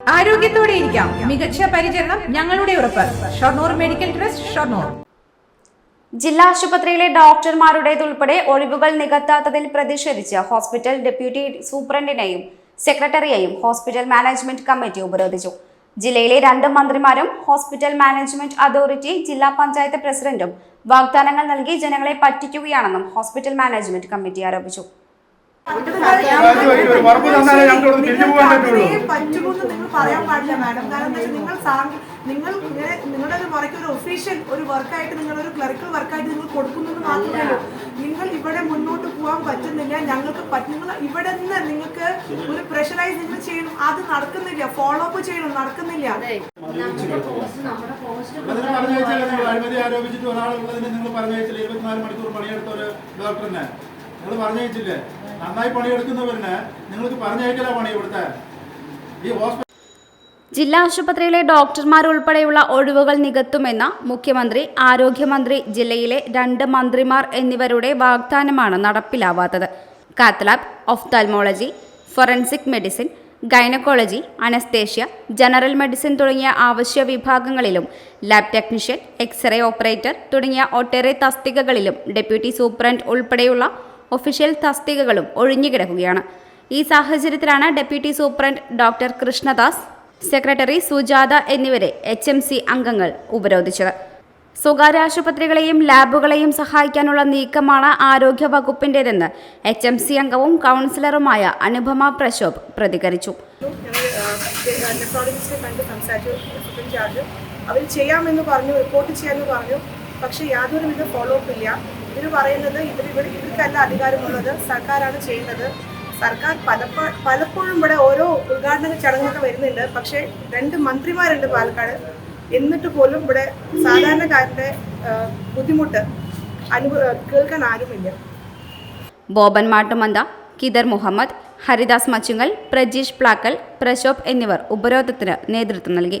ആരോഗ്യത്തോടെ ഇരിക്കാം. മികച്ച പരിചരണം ഞങ്ങളുടെ ഉറപ്പ്. Shoranur medical trust Shoranur. ജില്ലാ ആശുപത്രിയിലെ ഡോക്ടർമാരുടേതുൾപ്പെടെ ഒഴിവുകൾ നികത്താത്തതിൽ പ്രതിഷേധിച്ച് ഹോസ്പിറ്റൽ ഡെപ്യൂട്ടി സൂപ്രണ്ടിനെയും സെക്രട്ടറിയെയും ഹോസ്പിറ്റൽ മാനേജ്മെന്റ് കമ്മിറ്റി ഉപരോധിച്ചു. ജില്ലയിലെ രണ്ട് മന്ത്രിമാരും ഹോസ്പിറ്റൽ മാനേജ്മെന്റ് അതോറിറ്റി ജില്ലാ പഞ്ചായത്ത് പ്രസിഡന്റും വാഗ്ദാനങ്ങൾ നൽകി ജനങ്ങളെ പറ്റിക്കുകയാണെന്നും ഹോസ്പിറ്റൽ മാനേജ്മെന്റ് കമ്മിറ്റി ആരോപിച്ചു. പറ്റുമെന്ന് നിങ്ങൾ പറയാൻ പാടില്ല മാഡം കാരണം നിങ്ങൾ നിങ്ങൾ നിങ്ങളുടെ ഒരു മുറയ്ക്ക് ഒരു ഒഫീഷ്യൽ ഒരു വർക്കായിട്ട് നിങ്ങൾ ഒരു ക്ലറിക്കൽ വർക്കായിട്ട് നിങ്ങൾ കൊടുക്കുന്നെന്ന് മാത്രമേ ഉള്ളൂ നിങ്ങൾ ഇവിടെ മുന്നോട്ട് പോകാൻ പറ്റുന്നില്ല ഞങ്ങൾക്ക് പറ്റും നിങ്ങൾ ഇവിടെ നിന്ന് നിങ്ങൾക്ക് ഒരു പ്രഷറൈസ് നിങ്ങൾ ചെയ്യണം അത് നടക്കുന്നില്ല ഫോളോ അപ്പ് ചെയ്യണം നടക്കുന്നില്ല അഴിമതി ആരോപിച്ചിട്ട് ഒരാളുള്ളതിന് നിങ്ങൾ പറഞ്ഞയച്ചില്ല ഇരുപത്തിനാല് മണിക്കൂർ പണിയെടുത്ത ഒരു ഡോക്ടറിനെ നിങ്ങൾ പറഞ്ഞയച്ചില്ലേ? നന്നായി പണിയെടുക്കുന്നവരിന് നിങ്ങൾക്ക് പറഞ്ഞയക്കല പണി ഇവിടുത്തെ. ഈ ഹോസ്പിറ്റൽ ജില്ലാ ആശുപത്രിയിലെ ഡോക്ടർമാരുൾപ്പെടെയുള്ള ഒഴിവുകൾ നികത്തുമെന്ന മുഖ്യമന്ത്രി ആരോഗ്യമന്ത്രി ജില്ലയിലെ രണ്ട് മന്ത്രിമാർ എന്നിവരുടെ വാഗ്ദാനമാണ് നടപ്പിലാവാത്തത്. Cath lab ophthalmology forensic medicine gynaecology anaesthesia general medicine തുടങ്ങിയ ആവശ്യ വിഭാഗങ്ങളിലും lab technician X ray operator തുടങ്ങിയ ഒട്ടേറെ തസ്തികകളിലും ഡെപ്യൂട്ടി സൂപ്രണ്ട് ഉൾപ്പെടെയുള്ള ഒഫീഷ്യൽ തസ്തികകളും ഒഴിഞ്ഞുകിടക്കുകയാണ്. ഈ സാഹചര്യത്തിലാണ് deputy superintendent doctor Krishnadas secretary Sujatha എന്നിവരെ എച്ച് എം സി അംഗങ്ങൾ ഉപരോധിച്ചത്. സ്വകാര്യ ആശുപത്രികളെയും ലാബുകളെയും സഹായിക്കാനുള്ള നീക്കമാണ് ആരോഗ്യ വകുപ്പിന്റെതെന്ന് എച്ച് എം സി അംഗവും കൗൺസിലറുമായ അനുപമ പ്രശോഭ് പ്രതികരിച്ചു. അവർ ചെയ്യാമെന്ന് പറഞ്ഞു റിപ്പോർട്ട് ചെയ്യാമെന്ന് പറഞ്ഞു. പക്ഷേ യാതൊരുവിധ ഫോളോ അപ്പ് ഇല്ല. ഇവർ പറയുന്നത് ഇവർ ഇവിടെ ഇവർക്കല്ല അധികാരമുള്ളത്. സർക്കാരാണ് ചെയ്യുന്നത്. സർക്കാർ പലപ്പോഴും പലപ്പോഴും ഇവിടെ ഓരോ ഉദ്ഘാടന ചടങ്ങൊക്കെ വരുന്നുണ്ട്. പക്ഷേ രണ്ട് മന്ത്രിമാരുണ്ട് പാലക്കാട്. എന്നിട്ട് പോലും ഇവിടെ സാധാരണക്കാരന്റെ ബുദ്ധിമുട്ട് അനുഭവ കേൾക്കാൻ ആരുമില്ല. ബോബൻ മാട്ടുമന്ത കിദർ മുഹമ്മദ് ഹരിദാസ് മച്ചുങ്ങൽ പ്രജീഷ് പ്ലാക്കൽ പ്രശോഭ് എന്നിവർ ഉപരോധത്തിന് നേതൃത്വം നൽകി.